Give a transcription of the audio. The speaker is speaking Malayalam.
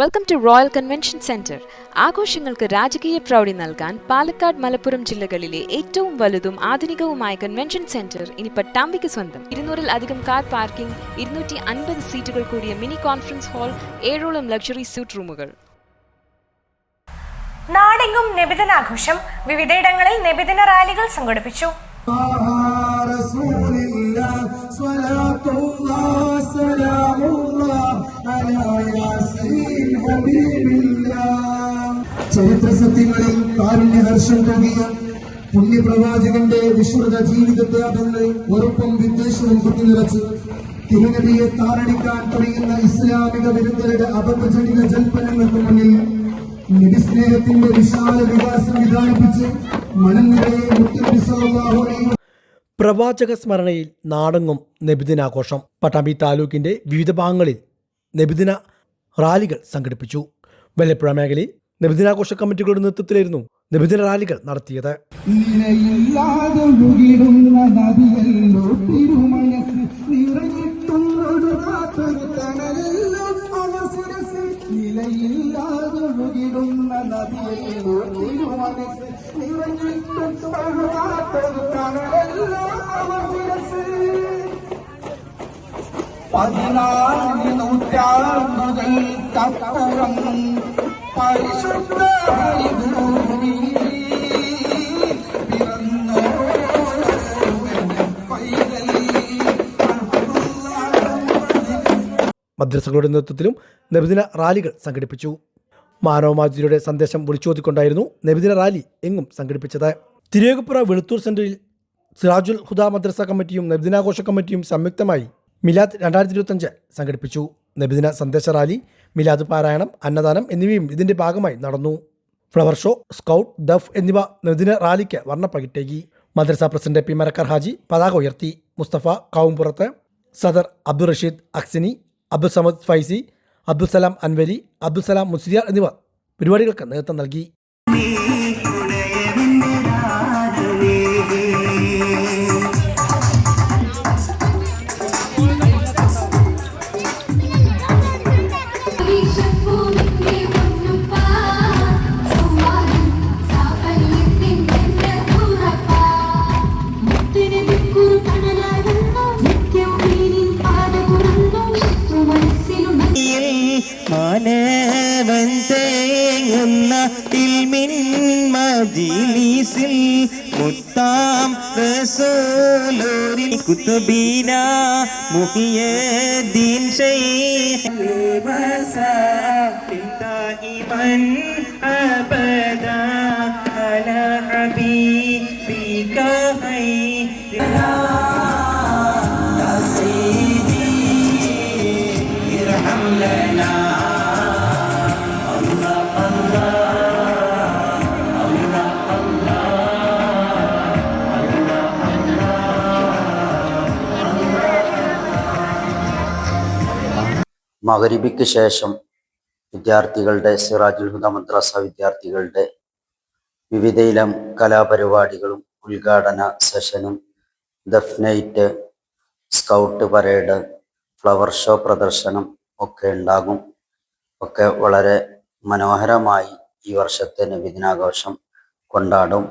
Welcome to royal convention centre ആഘോഷങ്ങൾക്ക് രാജകീയ പ്രൗഢി നൽകാൻ പാലക്കാട് മലപ്പുറം ജില്ലകളിലെ ഏറ്റവും വലുതും ആധുനികവുമായ കൺവെൻഷൻ സെന്റർ ഇനി പട്ടാമ്പിക്ക് സ്വന്തം. ഇരുന്നൂറിൽ അധികം കാർ പാർക്കിംഗ് ഇരുന്നൂറ്റി അൻപത് സീറ്റുകൾ കൂടിയ മിനി കോൺഫറൻസ് ഹാൾ ഏഴോളം ലക്ഷറി സ്യൂട്ട് റൂമുകൾ. നാടെങ്ങും നബിദിനാഘോഷം വിവിധയിടങ്ങളിൽ നബിദിന റാലികൾ സംഘടിപ്പിച്ചു. ചരിത്ര സത്യങ്ങളിൽ കാരുണ്യഹർഷം തോന്നിയ പുണ്യപ്രവാചകന്റെ വിശ്രുത ജീവിതത്യാഗങ്ങൾ ഉറപ്പും വിദ്വേഷവും കുത്തിനിറച്ച് തിരുനബിയെ താറടിക്കാൻ കഴിയുന്ന ഇസ്ലാമിക വിരുദ്ധരുടെ അപപ്രചരിത ജൽപ്പനങ്ങൾക്ക് മുന്നിൽ നിധിസ്നേഹത്തിന്റെ വിശാല വികാസം വിധാനിപ്പിച്ച് സല്ലല്ലാഹു അലൈഹി പ്രവാചക സ്മരണയിൽ നാടെങ്ങും നബിദിനാഘോഷം. പട്ടാമ്പി താലൂക്കിന്റെ വിവിധ ഭാഗങ്ങളിൽ നബിദിന റാലികൾ സംഘടിപ്പിച്ചു. വെള്ളപ്പുഴ മേഖലയിൽ നബിദിനാഘോഷ കമ്മിറ്റികളുടെ നേതൃത്വത്തിലായിരുന്നു നബിദിന റാലികൾ നടത്തിയത്. നിറഞ്ഞിട്ടും പതിനാല് നൂറ്റാണ്ടുകൾക്കപ്പുറം പരിശുദ്ധ ഭൂമി പിറന്നോ പൈതൽ മദ്രസകളുടെ നേതൃത്വത്തിലും നബിദിന റാലികൾ സംഘടിപ്പിച്ചു. മാനവമാജിയുടെ സന്ദേശം വിളിച്ചോതിക്കൊണ്ടായിരുന്നു നബിദിന റാലി എങ്ങും സംഘടിപ്പിച്ചത്. തിരുവേഗപ്പുറ വെളുത്തൂർ സെന്ററിൽ സിറാജുൽ ഹുദ മദ്രസ കമ്മിറ്റിയും നബിദിനാഘോഷ കമ്മിറ്റിയും സംയുക്തമായി മിലാദ് രണ്ടായിരത്തി ഇരുപത്തഞ്ച് സംഘടിപ്പിച്ചു. നബിദിന സന്ദേശ റാലി മിലാദ് പാരായണം അന്നദാനം എന്നിവയും ഇതിന്റെ ഭാഗമായി നടന്നു. ഫ്ലവർ ഷോ സ്കൗട്ട് ദഫ് എന്നിവ നബിദിന റാലിക്ക് വർണപ്പകിട്ടേകി. മദ്രസ പ്രസിഡന്റ് പി മരക്കർ ഹാജി പതാക ഉയർത്തി. മുസ്തഫ കാവുംപുറത്ത് സദർ അബ്ദുൾ റഷീദ് അക്സിനി അബ്ദുൽ സമദ് ഫൈസി അബ്ദുൽ സലാം അൻവരി അബ്ദുൽ സലാം മുസ്ലിയാർ എന്നിവർ പരിപാടികൾക്ക് നേതൃത്വം നൽകി. തേങ്ങുന്ന ഇൽമിൻ മജിലിസിൽ മുത്താം റസൂലൂരിൽ കുത്തുബീന മുഹിയദ്ദീൻ ശൈഖ് ദായിമൻ അബദാ മകരിബിക്ക് ശേഷം വിദ്യാർത്ഥികളുടെ സിറാജുൽ ഹുദ മദ്രസ വിദ്യാർത്ഥികളുടെ വിവിധയിലം കലാപരിപാടികളും ഉദ്ഘാടന സെഷനും ദഫ്നൈറ്റ് സ്കൗട്ട് പരേഡ് ഫ്ലവർ ഷോ പ്രദർശനം ഒക്കെ ഉണ്ടാകും. ഒക്കെ വളരെ മനോഹരമായി ഈ വർഷത്തെ നബിദിനാഘോഷം കൊണ്ടാടും.